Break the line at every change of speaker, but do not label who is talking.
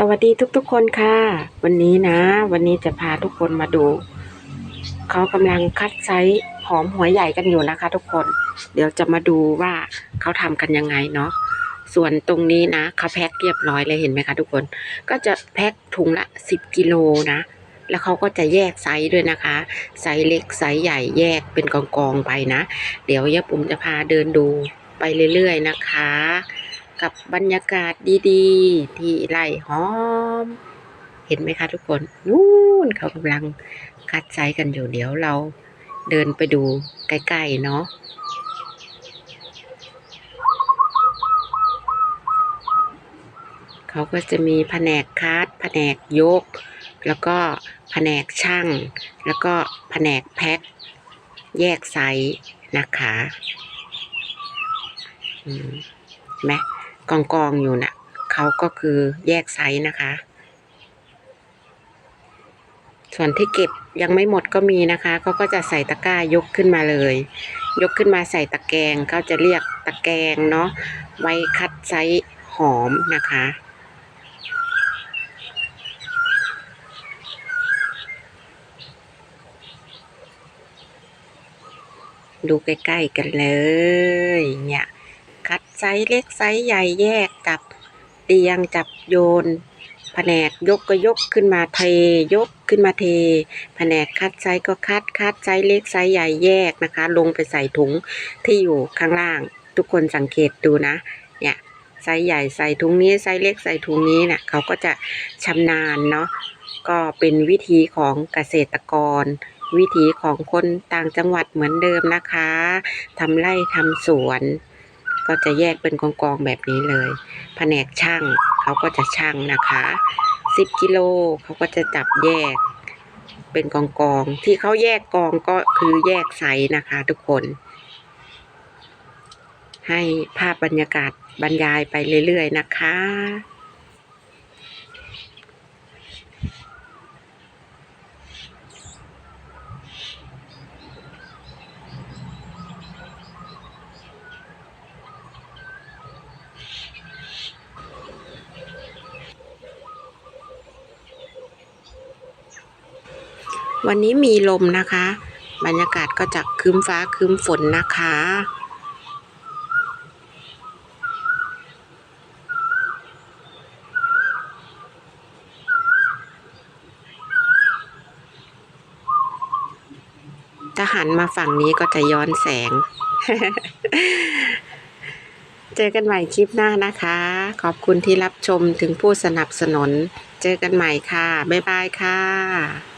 สวัสดีทุกๆคนค่ะ วันนี้นะ วันนี้จะพาทุกคนมาดู เขากำลังคัดไซส์หอมหัวใหญ่กันอยู่นะคะ ทุกคน เดี๋ยวจะมาดูว่าเขาทำกันยังไงเนาะส่วนตรงนี้นะเขาแพ็คเรียบร้อยเลยเห็นไหมคะทุกคน ก็จะแพ็คถุงละ 10กิโลนะ แล้วเขาก็จะแยกไซส์ด้วยนะคะ ไซส์เล็กไซส์ใหญ่แยกเป็นกองๆไปนะ เดี๋ยวยาปุ่มจะพาเดินดูไปเรื่อยๆนะคะ กับบรรยากาศดีๆ ที่ไร่หอม เห็นไหมคะทุกคนนู่นเขากำลังคัดไซส์กันอยู่เดี๋ยวเราเดินไปดูใกล้ๆเนาะเขาก็จะมีแผนกคัดแผนกยก แล้วก็แผนกช่าง แล้วก็แผนกแพ็คแยกไซส์นะคะ อืมเห็นไหม กองกองอยู่น่ะเขาก็คือแยกไซส์นะคะ ส่วนที่เก็บยังไม่หมดก็มีนะคะเขาก็จะใส่ตะกร้ายกขึ้นมาเลย ยกขึ้นมาใส่ตะแกรงเขาจะเรียกตะแกรงเนาะไว้คัดไซส์หอมนะคะดูใกล้ๆกันเลย เนี่ย ไซส์เล็กไซส์ใหญ่แยกจับเตียงจับโยน แผนกยกก็ยกขึ้นมาเท ยกขึ้นมาเท แผนกคัดไซส์ก็คัดคัดไซส์เล็กไซส์ใหญ่แยกนะคะ ลงไปใส่ถุงที่อยู่ข้างล่าง ทุกคนสังเกตดูนะเนี่ยไซส์ใหญ่ใส่ถุงนี้ไซส์เล็กใส่ถุงนี้เนี่ยเขาก็จะชำนาญเนาะก็เป็นวิธีของเกษตรกร วิถีของคนต่างจังหวัดเหมือนเดิมนะคะทำไร่ทำสวน ก็จะแยกเป็นกองๆแบบนี้เลย แผนกช่างเขาก็จะช่างนะคะ 10กิโลเขาก็จะจับแยกเป็นกองกองที่เขาแยกกองก็คือแยกไซส์นะคะทุกคน ให้ภาพบรรยากาศบรรยายไปเรื่อยๆนะคะ วันนี้มีลมนะคะ บรรยากาศก็จะครึ้มฟ้าครึ้มฝนนะคะ ถ้าหันมาฝั่งนี้ก็จะย้อนแสง เจอกันใหม่คลิปหน้านะคะ ขอบคุณที่รับชมถึงผู้สนับสนุน เจอกันใหม่ค่ะ บ๊ายบายค่ะ